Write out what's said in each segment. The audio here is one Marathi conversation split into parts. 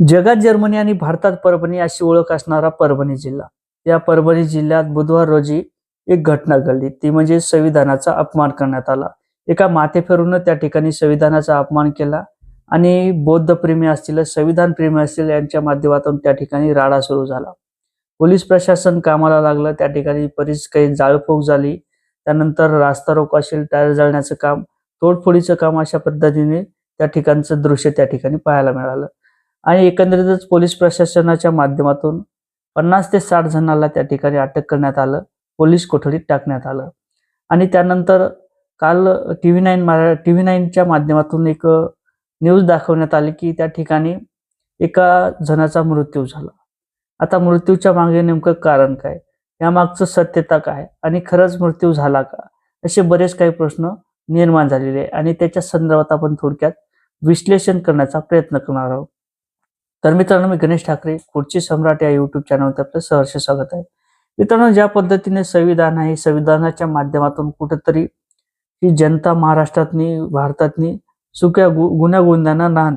जगात जर्मनी आणि भारतात परभणी अशी ओळख असणारा परभणी जिल्हा. या परभणी जिल्ह्यात बुधवार रोजी एक घटना घडली. ती म्हणजे संविधानाचा अपमान करण्यात आला. एका माथेफेरूनं त्या ठिकाणी संविधानाचा अपमान केला आणि बौद्ध प्रेमी असतील संविधान प्रेमी असतील यांच्या माध्यमातून त्या ठिकाणी राडा सुरू झाला. पोलीस प्रशासन कामाला लागलं. त्या ठिकाणी बरीच काही जाळपोळ झाली. त्यानंतर रास्ता रोको असेल टायर जाळण्याचं काम तोडफोडीचं काम अशा पद्धतीने त्या ठिकाणचं दृश्य त्या ठिकाणी पाहायला मिळालं. आणि एकंदरीतच पोलीस प्रशासनाच्या माध्यमातून पन्नास ते साठ जणांना त्या ठिकाणी अटक करण्यात आलं पोलीस कोठडीत टाकण्यात आलं. आणि त्यानंतर काल टी व्ही नाईन मरा टी व्ही नाईनच्या माध्यमातून एक न्यूज दाखवण्यात आली की त्या ठिकाणी एका जणाचा मृत्यू झाला. आता मृत्यूच्या मागे नेमकं कारण काय? यामागचं सत्यता काय? आणि खरंच मृत्यू झाला का? असे बरेच काही प्रश्न निर्माण झालेले आहे आणि त्याच्या संदर्भात आपण थोडक्यात विश्लेषण करण्याचा प्रयत्न करणार आहोत. तर मित्रांनो मी गणेश ठाकरे खुर्ची सम्राट या युट्यूब चॅनलवर आपलं सहर्ष स्वागत आहे. मित्रांनो ज्या पद्धतीने संविधान आहे संविधानाच्या माध्यमातून कुठंतरी ही जनता महाराष्ट्रातनी भारतातनी सुक्या गु गुन्ह्या गोंद्यांना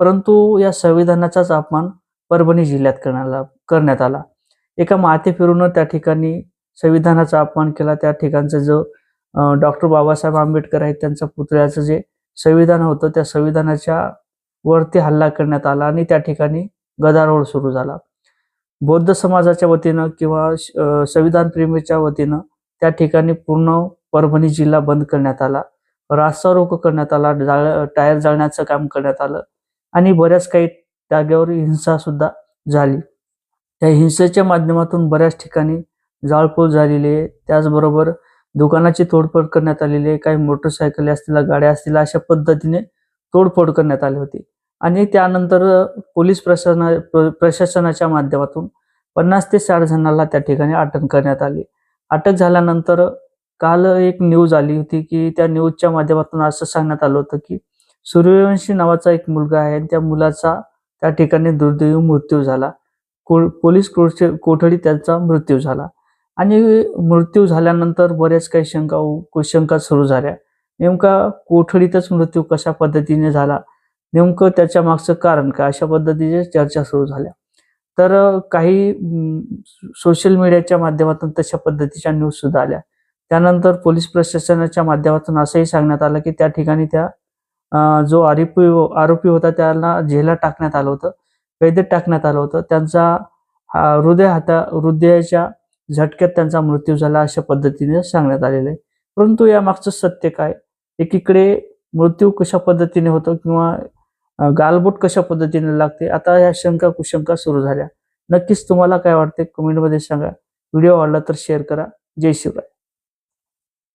परंतु या संविधानाचाच अपमान परभणी जिल्ह्यात करण्याला करण्यात आला. एका माथे फिरून त्या ठिकाणी संविधानाचा अपमान केला. त्या ठिकाणचं जो डॉक्टर बाबासाहेब आंबेडकर आहेत त्यांच्या पुतळ्याचं जे संविधान होतं त्या संविधानाच्या वरती हल्ला करण्यात आला आणि त्या ठिकाणी गदारोळ सुरू झाला. बौद्ध समाजाच्या वतीनं किंवा संविधान प्रेमीच्या वतीनं त्या ठिकाणी पूर्ण परभणी जिल्हा बंद करण्यात आला. रास्ता रोको करण्यात आला जाळ टायर जाळण्याचं काम करण्यात आलं आणि बऱ्याच काही जागेवर हिंसा सुद्धा झाली. त्या हिंसेच्या माध्यमातून बऱ्याच ठिकाणी जाळपोळ झालेली आहे. त्याचबरोबर दुकानाची तोडफोड करण्यात आलेली आहे. काही मोटरसायकली असतील गाड्या असतील अशा पद्धतीने तोडफोड करण्यात आली होती. आणि त्यानंतर पोलीस प्रशासना प्रशासनाच्या माध्यमातून पन्नास ते साठ जणांना त्या ठिकाणी अटक करण्यात आली. अटक झाल्यानंतर काल एक न्यूज आली होती की त्या न्यूजच्या माध्यमातून असं सांगण्यात आलं होतं की सूर्यवंशी नावाचा एक मुलगा आहे आणि त्या मुलाचा त्या ठिकाणी दुर्दैवी मृत्यू झाला. को- पोलीस कोठडी कोठडीत त्याचा मृत्यू झाला. आणि मृत्यू झाल्यानंतर बऱ्याच काही शंका कुशंका सुरू झाल्या. नेमका कोठडीतच मृत्यू कशा पद्धतीने झाला? नेमकं त्याच्या मागचं कारण काय? अशा पद्धतीच्या चर्चा सुरू झाल्या. तर काही सोशल मीडियाच्या माध्यमातून तशा पद्धतीच्या न्यूज सुद्धा आल्या. त्यानंतर पोलीस प्रशासनाच्या माध्यमातून असंही सांगण्यात आलं की त्या ठिकाणी त्या जो आरोपी आरोपी होता त्याला जेलात टाकण्यात आलं होतं कैदेत टाकण्यात आलं होतं. त्यांचा हा हृदय हाता हृदयाच्या झटक्यात त्यांचा मृत्यू झाला अशा पद्धतीने सांगण्यात आलेलं आहे. परंतु या मागचं सत्य काय? एकीकडे मृत्यू कशा पद्धतीने होतो किंवा गालबोट कशा पद्धतीने लागते? आता या शंका कुशंका सुरू झाल्या. नक्कीच तुम्हाला काय वाटते? कमेंटमध्ये सांगा. व्हिडिओ आवडला तर शेअर करा. जय शिवराय.